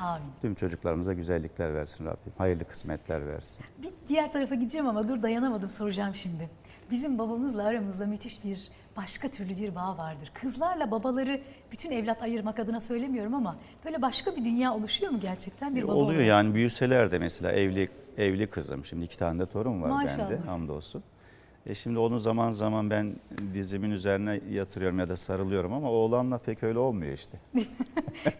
Amin. Tüm çocuklarımıza güzellikler versin Rabbim. Hayırlı kısmetler versin. Bir diğer tarafa gideceğim ama dur dayanamadım soracağım şimdi. Bizim babamızla aramızda müthiş bir başka türlü bir bağ vardır. Kızlarla babaları bütün evlat ayırmak adına söylemiyorum ama böyle başka bir dünya oluşuyor mu gerçekten bir baba Oluyor olarak? yani büyüseler de mesela evli evli kızım. Şimdi iki tane de torun var Maşallah. bende hamdolsun. E şimdi onu zaman zaman ben dizimin üzerine yatırıyorum ya da sarılıyorum ama oğlanla pek öyle olmuyor işte.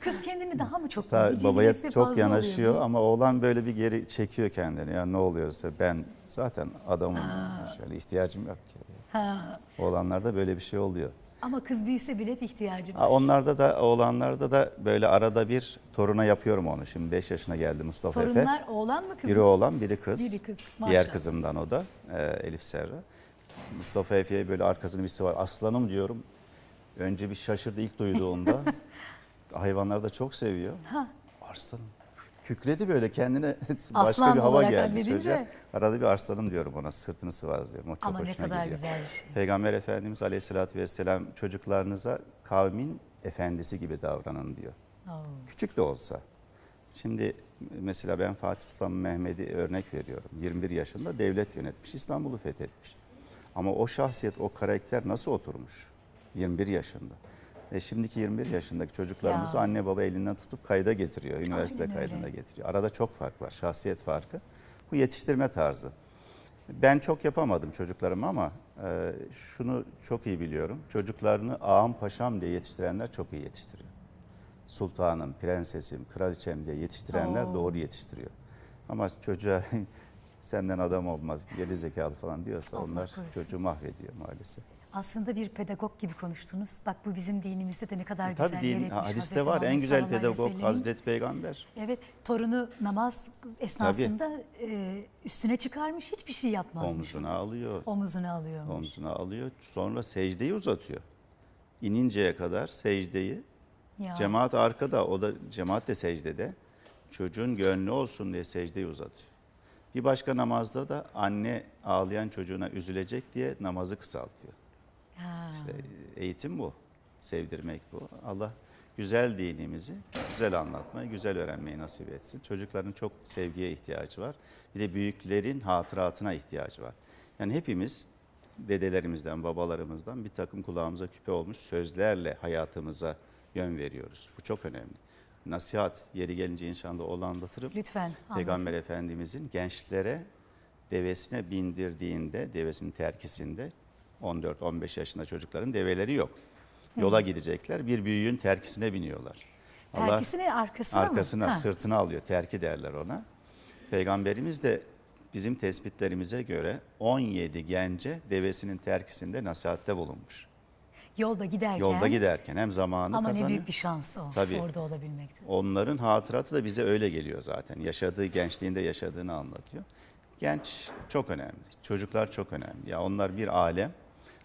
Kız kendini daha mı çok Ta, babaya çok yanaşıyor oluyor. ama oğlan böyle bir geri çekiyor kendini. Ya ne oluyorsa ben zaten adamım. Şöyle ihtiyacım yok ki. Ha. Oğlanlarda böyle bir şey oluyor. Ama kız büyüse bile hep ihtiyacım var. Ha, Onlarda da oğlanlarda da böyle arada bir toruna yapıyorum onu. Şimdi 5 yaşına geldi Mustafa Efe. Torunlar oğlan mı kız Biri oğlan, biri kız. Biri kız, Diğer maşallah. kızımdan o da e, Elif Serra. Mustafa Efe'ye böyle arkasını bir sıvar. Aslanım diyorum. Önce bir şaşırdı ilk duyduğunda. Hayvanları da çok seviyor. Ha. Arslanım. Kükredi böyle kendine başka Aslan bir hava geldi çocuğa. Arada bir arslanım diyorum ona sırtını sıvazlıyorum. O çok Ama ne hoşuna kadar gidiyor. güzel bir şey. Peygamber Efendimiz Aleyhisselatü Vesselam çocuklarınıza kavmin efendisi gibi davranın diyor. Oo. Küçük de olsa. Şimdi mesela ben Fatih Sultan Mehmet'i örnek veriyorum. 21 yaşında devlet yönetmiş, İstanbul'u fethetmiş. Ama o şahsiyet, o karakter nasıl oturmuş? 21 yaşında. Ve şimdiki 21 yaşındaki çocuklarımızı Ya. anne baba elinden tutup kayda getiriyor, üniversite Aynen öyle. kaydına getiriyor. Arada çok fark var, şahsiyet farkı. Bu yetiştirme tarzı. Ben çok yapamadım çocuklarıma ama e, şunu çok iyi biliyorum. Çocuklarını ağam paşam diye yetiştirenler çok iyi yetiştiriyor. Sultanım, prensesim, kraliçem diye yetiştirenler Oo. doğru yetiştiriyor. Ama çocuğa senden adam olmaz, geri zekalı falan diyorsa Allah onlar korusun. çocuğu mahvediyor maalesef. Aslında bir pedagog gibi konuştunuz. Bak bu bizim dinimizde de ne kadar E güzel Tabii yer din, etmiş hadiste var en güzel pedagog. Hazreti Peygamber. Evet torunu namaz esnasında e, üstüne çıkarmış hiçbir şey yapmazmış. Omzuna alıyor, Omuzuna alıyor. omzuna alıyor. Sonra secdeyi uzatıyor. İninceye kadar secdeyi Ya. Cemaat arkada, o da cemaat de secdede. Çocuğun gönlü olsun diye secdeyi uzatıyor. Bir başka namazda da anne ağlayan çocuğuna üzülecek diye namazı kısaltıyor. Ha. İşte eğitim bu, sevdirmek bu. Allah güzel dinimizi güzel anlatmayı, güzel öğrenmeyi nasip etsin. Çocukların çok sevgiye ihtiyacı var. Bir de büyüklerin hatıratına ihtiyacı var. Yani hepimiz dedelerimizden, babalarımızdan bir takım kulağımıza küpe olmuş sözlerle hayatımıza yön veriyoruz. Bu çok önemli. Nasihat yeri gelince inşallah onu anlatırım. Lütfen anlatın. Peygamber Efendimizin gençlere devesine bindirdiğinde, devesinin terkisinde 14-15 yaşında çocukların develeri yok. Yola gidecekler, bir büyüğün terkisine biniyorlar. Terkisine arkasına mı? arkasına, Ha. sırtına alıyor, terki derler ona. Peygamberimiz de bizim tespitlerimize göre 17 gence devesinin terkisinde nasihatte bulunmuş. Yolda giderken. Yolda giderken hem zamanı Ama ne kazanıyor. büyük bir şans o. Tabii. Orada olabilmekte. Onların hatıratı da bize öyle geliyor zaten. Yaşadığı gençliğinde yaşadığını anlatıyor. Genç çok önemli. Çocuklar çok önemli. Ya onlar bir alem.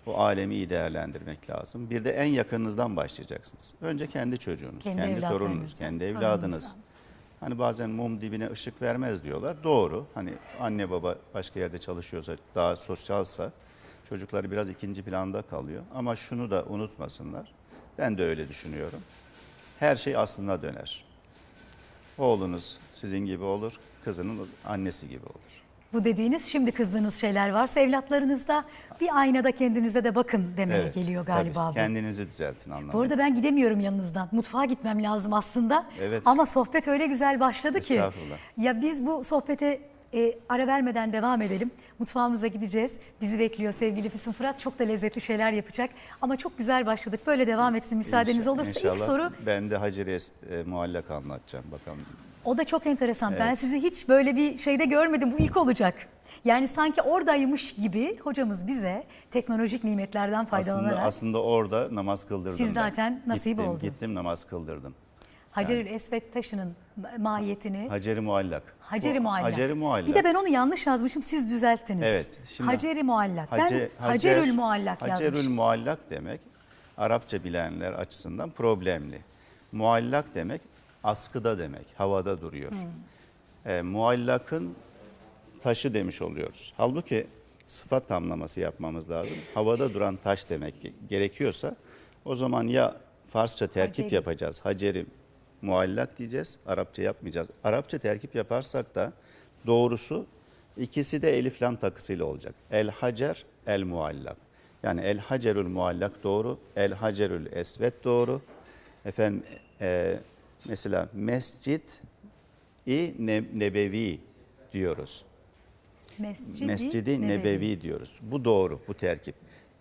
O alemi iyi değerlendirmek lazım. Bir de en yakınınızdan başlayacaksınız. Önce kendi çocuğunuz, Kendi kendi, torununuz, kendi evladınız. Hani bazen mum dibine ışık vermez diyorlar. Doğru. Hani anne baba başka yerde çalışıyorsa, daha sosyalsa çocukları biraz ikinci planda kalıyor. Ama şunu da unutmasınlar. Ben de öyle düşünüyorum. Her şey aslına döner. Oğlunuz sizin gibi olur, kızının annesi gibi olur. Bu dediğiniz şimdi kızdığınız şeyler varsa evlatlarınızda bir aynada kendinize de bakın demeye geliyor galiba tabii. bu. Kendinizi düzeltin anlamında. Bu arada ben gidemiyorum yanınızdan. Mutfağa gitmem lazım aslında. Evet. Ama sohbet öyle güzel başladı ki. Ya biz bu sohbete e, ara vermeden devam edelim. Mutfağımıza gideceğiz. Bizi bekliyor sevgili Füsun Fırat. Çok da lezzetli şeyler yapacak. Ama çok güzel başladık. Böyle devam etsin müsaadeniz İnşallah- olursa. inşallah ilk soru Ben de Hacer Es e, muallak anlatacağım bakalım. o da çok enteresan. Ben sizi hiç böyle bir şeyde görmedim. Bu ilk olacak. Yani sanki oradaymış gibi hocamız bize teknolojik nimetlerden faydalanarak Aslında, aslında orada namaz kıldırdım Siz ben. zaten nasip gittim, oldu. Gittim namaz kıldırdım. Hacerül Esved taşının mahiyetini Hacer-i muallak. Haceri Bu muallak. Hacer-i muallak. Bir de ben onu yanlış yazmışım siz düzelttiniz. Evet, şimdi- Haceri muallak. Hace- ben Hacerül muallak Hacerül yazmışım. muallak demek Arapça bilenler açısından problemli. Muallak demek askıda demek, havada duruyor. Hmm. E, muallakın taşı demiş oluyoruz. Halbuki sıfat tamlaması yapmamız lazım. Havada duran taş demek ge- gerekiyorsa o zaman ya Farsça terkip Haceri. yapacağız. Haceri muallak diyeceğiz. Arapça yapmayacağız. Arapça terkip yaparsak da doğrusu ikisi de elif lam takısıyla olacak. El hacer, el muallak. Yani el hacerül muallak doğru, el hacerül esvet doğru. Efendim e, mesela mescit i ne- nebevi diyoruz. Mescidi, Mescidi Nebevi diyoruz. Bu doğru, bu terkip.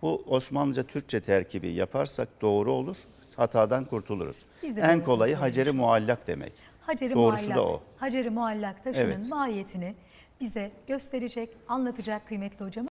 Bu Osmanlıca Türkçe terkibi yaparsak doğru olur, hatadan kurtuluruz. En kolayı Haceri muallak demek. Haceri Doğrusu muallak. da o. Haceri muallak taşının Evet. mahiyetini bize gösterecek, anlatacak kıymetli hocam.